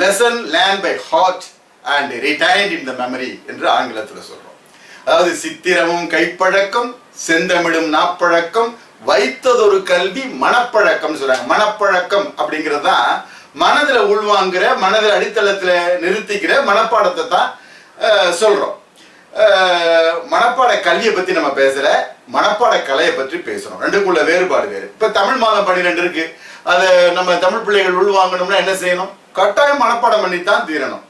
Lesson learn by heart and retained in the memory என்று ஆங்கிலத்தில் சொல்கிறோம் அதாவது சித்திரமும் கைப்பழக்கம் செந்தமிழும் நாப்பழக்கம் வைத்ததொரு கல்வி மனப்பழக்கம் சொல்றாங்க. மனப்பழக்கம் அப்படிங்கிறது தான் மனதில் உள்வாங்குற மனதில் அடித்தளத்தில் நிறுத்திக்கிற மனப்பாடத்தை தான் சொல்கிறோம் மனப்பாட கல்வியை பற்றி நம்ம பேசல மனப்பாட கலையை பற்றி பேசுகிறோம் ரெண்டுக்குள்ள வேறுபாடு வேறு. இப்போ தமிழ் மாதம் பன்னிரெண்டு இருக்கு. அதை நம்ம தமிழ் பிள்ளைகள் உள்வாங்கணும்னா என்ன செய்யணும்? கட்டாயம் மனப்பாடம் பண்ணி தான் தீரணும்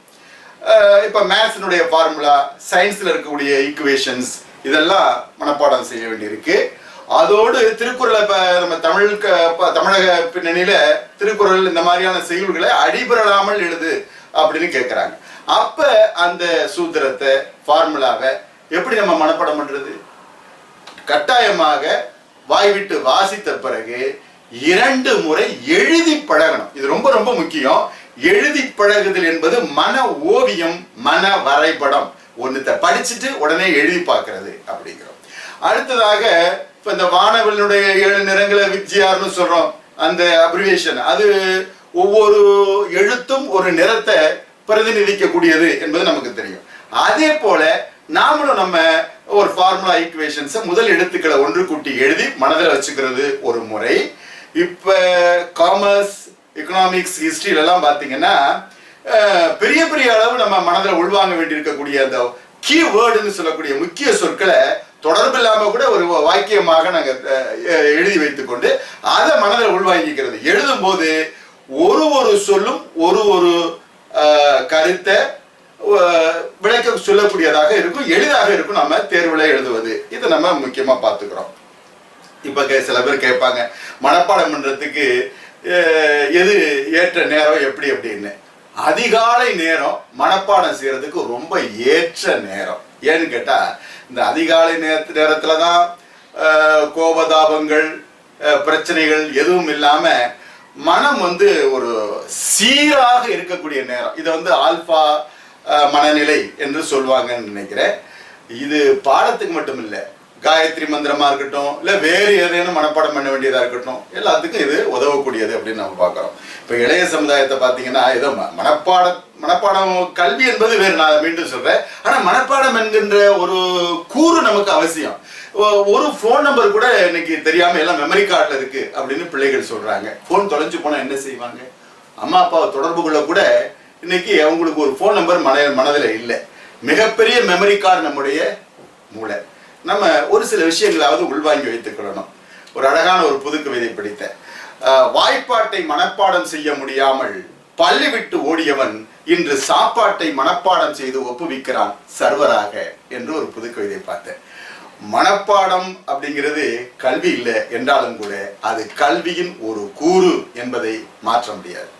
இப்போ மேத்ஸினுடைய ஃபார்முலா சயின்ஸில் இருக்கக்கூடிய ஈக்குவேஷன்ஸ் இதெல்லாம் மனப்பாடம் செய்ய வேண்டியிருக்கு. அதோடு திருக்குறளை இப்போ நம்ம தமிழ் தமிழக பின்னணியில் திருக்குறள் இந்த மாதிரியான செய்யுள்களை அடிபரலாமல் எழுது அப்படின்னு கேட்குறாங்க அப்போ அந்த சூத்திரத்தை ஃபார்முலாவை எப்படி நம்ம மனப்பாடம் பண்ணுறது கட்டாயமாக வாய் விட்டு வாசித்த பிறகு இரண்டு முறை எழுதி பழகணும். இது ரொம்ப ரொம்ப முக்கியம். எழுதி பழகுதல் என்பது மன ஓவியம் மன வரைபடம். ஒன்றத்தை படிச்சுட்டு உடனே எழுதி பார்க்கறது அப்படிங்கிறோம். அடுத்ததாக இப்போ இந்த வானவனுடைய ஏழு நிறங்களை விஜயார்னு சொல்றோம். அந்த அப்ரிவேஷன் அது ஒவ்வொரு எழுத்தும் ஒரு நிறத்தை பிரதிநிதிக்கக்கூடியது என்பது நமக்கு தெரியும். அதே போல நாமளும் நம்ம ஒரு ஃபார்முலா ஈக்குவேஷன்ஸை முதல் எழுத்துக்களை ஒன்று கூட்டி எழுதி மனதில் வச்சுக்கிறது ஒரு முறை. இப்போ காமர்ஸ் எக்கனாமிக்ஸ் ஹிஸ்ட்ரியிலலாம் பார்த்தீங்கன்னா பெரிய பெரிய அளவு நம்ம மனதில் உள்வாங்க வேண்டியிருக்கக்கூடிய அந்த கீ வேர்டுன்னு சொல்லக்கூடிய முக்கிய சொற்களை தொடர்பு இல்லாமல் கூட ஒரு வாக்கியமாக நாங்கள் எழுதி வைத்துக்கொண்டு அதை மனதில் உள்வாங்கிக்கிறது. எழுதும் போது ஒரு ஒரு சொல்லும் ஒரு ஒரு கருத்தை விளக்க சொல்லக்கூடியதாக இருக்கும் எளிதாக இருக்கும் நம்ம தேர்வில் எழுதுவது. இதை நம்ம முக்கியமாக பார்த்துக்கிறோம். இப்போ கே- சில பேர் கேட்பாங்க மனப்பாடம் பண்ணுறதுக்கு எது ஏற்ற நேரம் எப்படி அப்படின்னு? அதிகாலை நேரம் மனப்பாடம் செய்யறதுக்கு ரொம்ப ஏற்ற நேரம். ஏன்னு கேட்டா இந்த அதிகாலை நேரத்து நேரத்துல தான் கோபதாபங்கள் பிரச்சனைகள் எதுவும் இல்லாம மனம் வந்து ஒரு சீராக இருக்கக்கூடிய நேரம். இதை வந்து ஆல்பா மனநிலை என்று சொல்லுவாங்கன்னு நினைக்கிறேன். இது பாடத்துக்கு மட்டும் இல்லை காயத்ரி மந்திரமா இருக்கட்டும் இல்ல வேறு ஏதேனும் மனப்பாடம் பண்ண வேண்டியதா இருக்கட்டும் எல்லாத்துக்கும் இது உதவக்கூடியது அப்படின்னு நம்ம பார்க்குறோம். இப்ப இளைய சமுதாயத்தை பார்த்தீங்கன்னா ஏதோ ம- மனப்பாட மனப்பாடம் கல்வி என்பது வேறு. நான் மீண்டும் சொல்றேன். ஆனா மனப்பாடம் என்கின்ற ஒரு கூறு நமக்கு அவசியம். ஒரு ஃபோன் நம்பர் கூட இன்னைக்கு தெரியாம எல்லாம் மெமரி கார்டில் இருக்கு அப்படின்னு பிள்ளைகள் சொல்றாங்க. ஃபோன் தொலைஞ்சு போனா என்ன செய்வாங்க? அம்மா அப்பாவை தொடர்பு கொள்ள கூட இன்னைக்கு அவங்களுக்கு ஒரு ஃபோன் நம்பர் மன மனதில் இல்லை. மிகப்பெரிய மெமரி கார்டு நம்முடைய மூளை. நம்ம ஒரு சில விஷயங்களாவது உள்வாங்கி வைத்துக்கொள்ளணும். ஒரு அழகான ஒரு புது கவிதை படித்தேன். வாய்ப்பாட்டை மனப்பாடம் செய்ய முடியாமல் பள்ளி விட்டு ஓடியவன் இன்று சாப்பாட்டை மனப்பாடம் செய்து ஒப்புவிக்கிறான் சர்வராக என்று ஒரு புது கவிதை பார்த்தேன். மனப்பாடம் அப்படிங்கிறது கல்வி இல்லை என்றாலும் கூட அது கல்வியின் ஒரு கூறு என்பதை மாற்ற முடியாது.